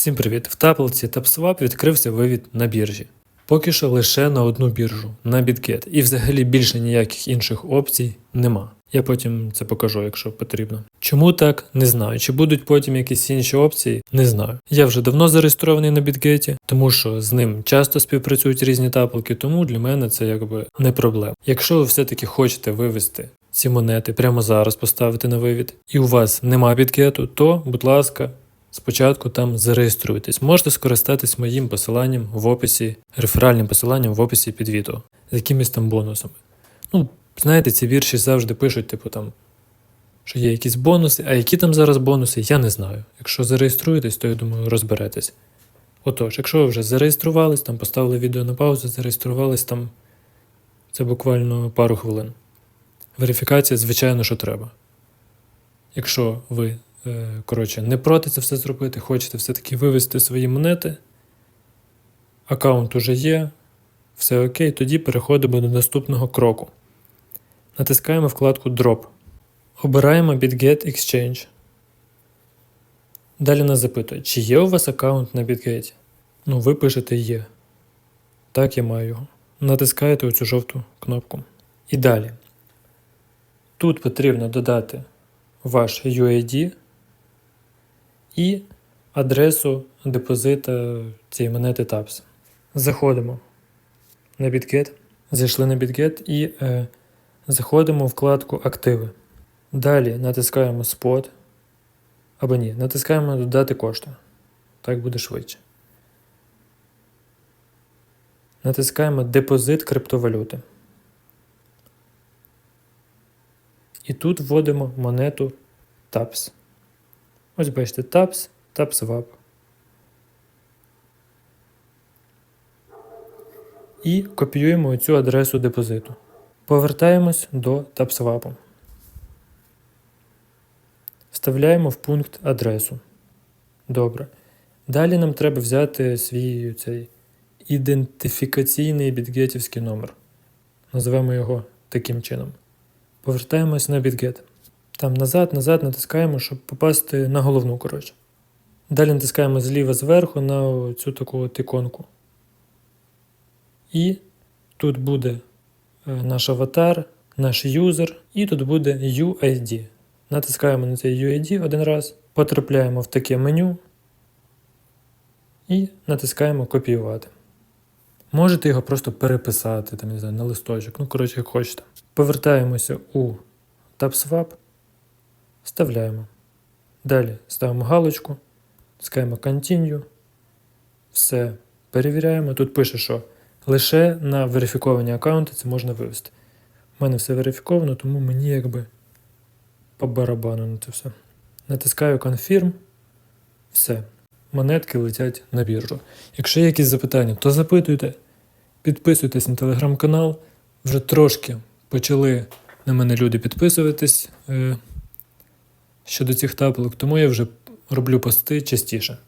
Всім привіт! В таблиці TapSwap відкрився вивід на біржі. Поки що лише на одну біржу, на BitGet. І взагалі більше ніяких інших опцій нема. Я потім це покажу, якщо потрібно. Чому так? Не знаю. Чи будуть потім якісь інші опції? Не знаю. Я вже давно зареєстрований на BitGet, тому що з ним часто співпрацюють різні таблики, тому для мене це якби не проблема. Якщо ви все-таки хочете вивести ці монети прямо зараз поставити на вивід, і у вас нема BitGet, то, будь ласка, Спочатку там зареєструйтесь. Можете скористатись моїм посиланням в описі, реферальним посиланням в описі під відео з якимись там бонусами. Ну, знаєте, ці вірші завжди пишуть, типу там, що є якісь бонуси, а які там зараз бонуси, я не знаю. Якщо зареєструєтесь, то я думаю, розберетесь. Отож, якщо ви вже зареєструвались, там поставили відео на паузу, зареєструвались там, це буквально пару хвилин. Верифікація, звичайно, що треба. Якщо ви коротше, не проти це все зробити, хочете все-таки вивести свої монети. Аккаунт уже є, все окей, тоді переходимо до наступного кроку. Натискаємо вкладку Drop. Обираємо BitGet Exchange. Далі нас запитує, чи є у вас аккаунт на BitGet? Ну, ви пишете є. Так, я маю його. Натискаєте оцю жовту кнопку. І далі. Тут потрібно додати ваш UID і адресу депозита цієї монети TAPS. Заходимо на BitGet. Зайшли на BitGet і е, заходимо в вкладку Активи. Далі натискаємо Spot. Або ні, натискаємо Додати кошти. Так буде швидше. Натискаємо Депозит криптовалюти. І тут вводимо монету TAPS. Ось бачите TAPS, TAPSWAP. І копіюємо цю адресу депозиту. Повертаємось до TAPSWAP. Вставляємо в пункт адресу. Добре. Далі нам треба взяти свій цей ідентифікаційний бітгетівський номер. Називаємо його таким чином. Повертаємось на BitGet. Там назад, назад натискаємо, щоб попасти на головну. коротше. Далі натискаємо зліва зверху на цю таку от іконку. І тут буде е, наш аватар, наш юзер, і тут буде UID. Натискаємо на цей UID один раз, потрапляємо в таке меню і натискаємо копіювати. Можете його просто переписати там, не знаю, на листочок, ну, коротше, як хочете. Повертаємося у TapSwap. Вставляємо. Далі ставимо галочку, тискаємо Continue. Все. Перевіряємо. Тут пише, що лише на верифіковані аккаунти це можна вивести. У мене все верифіковано, тому мені якби по барабану на це все. Натискаю Confirm. Все. Монетки летять на біржу. Якщо є якісь запитання, то запитуйте. Підписуйтесь на телеграм-канал. Вже трошки почали на мене люди підписуватись. Щодо цих таблик, тому я вже роблю пости частіше.